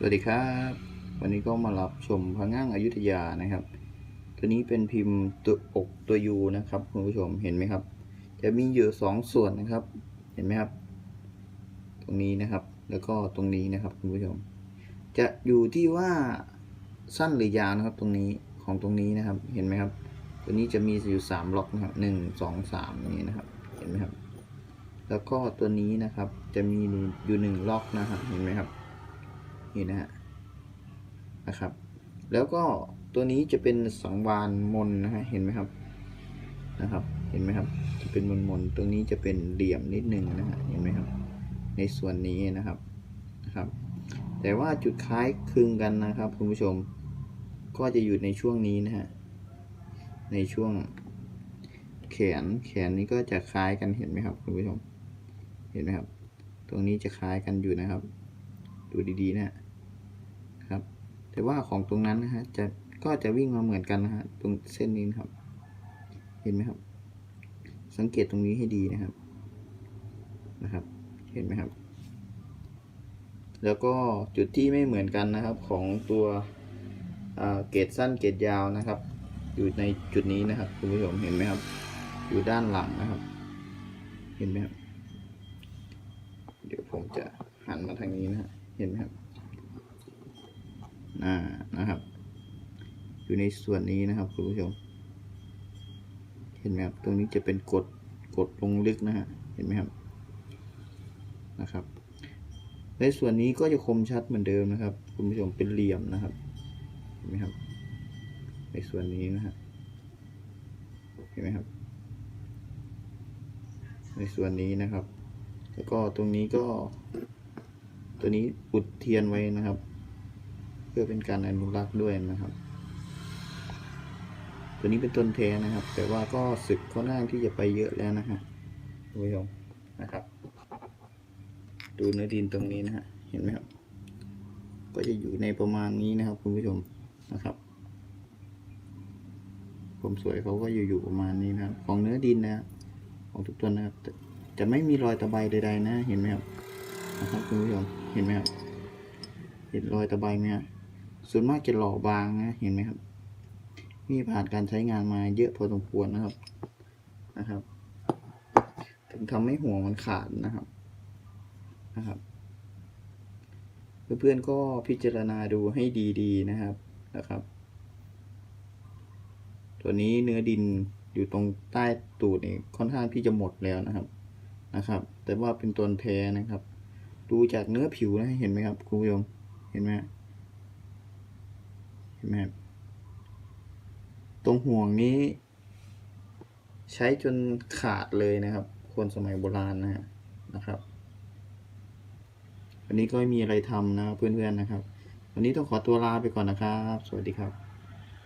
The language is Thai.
สวัสดีครับ วันนี้ก็มารับชมพระง่างอายุทยานะครับ ตัวนี้เป็นพิมพ์ตัวอกตัวยูนะครับคุณผู้ชมเห็นไหมครับ จะมีอยู่สองส่วนนะครับ เห็นไหมครับ ตรงนี้นะครับ แล้วก็ตรงนี้นะครับคุณผู้ชม จะอยู่ที่ว่าสั้นหรือยาวนะครับ ตรงนี้ของตรงนี้นะครับ เห็นไหมครับ ตัวนี้จะมีอยู่สามล็อกนะครับหนึ่งสองสามอย่างนี้นะครับ เห็นไหมครับ แล้วก็ตัวนี้นะครับ จะมีอยู่หนึ่งล็อกนะครับ เห็นไหมครับ นี่นะฮะนะครับ แล้วก็ตัวนี้จะเป็นสังวานมนนะฮะเห็นไหมครับนะครับ เห็นไหมครับ จะเป็นมนมนตรงนี้จะเป็นเหลี่ยมนิดนึงนะฮะเห็นไหมครับ ในส่วนนี้นะครับนะครับ แต่ว่าจุดคล้ายคลึงกันนะครับคุณผู้ชมก็จะอยู่ในช่วงนี้นะฮะในช่วงแขนแขนนี้ก็จะคล้ายกันเห็นไหมครับคุณผู้ชม เห็นไหมครับ ตรงนี้จะคล้ายกันอยู่นะครับ ดูดีๆนะครับ แต่ว่าของตรงนั้นนะฮะจะก็จะวิ่งมาเหมือนกันนะฮะตรงเส้นนี้นะครับ เห็นไหมครับ สังเกตตรงนี้ให้ดีนะครับนะครับ เห็นไหมครับ แล้วก็จุดที่ไม่เหมือนกันนะครับของตัวเกรดสั้นเกรดยาวนะครับ อยู่ในจุดนี้นะครับคุณผู้ชมเห็นไหมครับ อยู่ด้านหลังนะครับ เห็นไหมครับ เดี๋ยวผมจะหันมาทางนี้นะฮะ เห็นไหมครับอ่านะครับ อยู่ในส่วนนี้นะครับคุณผู้ชม เห็นไหมครับ ตรงนี้จะเป็นกดกดลงลึกนะฮะ เห็นไหมครับ นะครับ ในส่วนนี้ก็จะคมชัดเหมือนเดิมนะครับ คุณผู้ชมเป็นเหลี่ยมนะครับ เห็นไหมครับ ในส่วนนี้นะฮะ เห็นไหมครับ ในส่วนนี้นะครับ แล้วก็ตรงนี้ก็ ตัวนี้อุดเทียนไว้นะครับ เพื่อเป็นการอนุรักษ์ด้วยนะครับ ตัวนี้เป็นต้นแท้นะครับ แต่ว่าก็สึกค่อนข้างที่จะไปเยอะแล้วนะฮะคุณผู้ชมนะครับ ดูเนื้อดินตรงนี้นะฮะเห็นไหมครับ ก็จะอยู่ในประมาณนี้นะครับ คุณผู้ชมนะครับผมสวยเขาก็อยู่อยู่ประมาณนี้นะครับ ของเนื้อดินนะของทุกต้นนะครับจะไม่มีรอยตะไบใดๆนะ เห็นไหมครับนะครับคุณผู้ชม เห็นไหมครับ เห็นรอยตะไบไหมครับส่วนมากจะหล่อบางนะ เห็นไหมครับมีผ่านการใช้งานมาเยอะพอสมควรนะครับ นะครับ ถึงทำให้หัวมันขาดนะครับ นะครับ เพื่อนๆก็พิจารณาดูให้ดีๆนะครับ นะครับ ตัวนี้เนื้อดินอยู่ตรงใต้ตูดนี่ค่อนข้างที่จะหมดแล้วนะครับ นะครับ แต่ว่าเป็นตัวแท้นะครับ ดูจากเนื้อผิวนะเห็นไหมครับคุณผู้ชมเห็นไหมเห็นไหมครับตรงห่วงนี้ ใช้จนขาดเลยนะครับ คนสมัยโบราณนะฮะนะครับวันนี้ก็ไม่มีอะไรทำนะเพื่อนๆนะครับ วันนี้ต้องขอตัวลาไปก่อนนะครับ สวัสดีครับ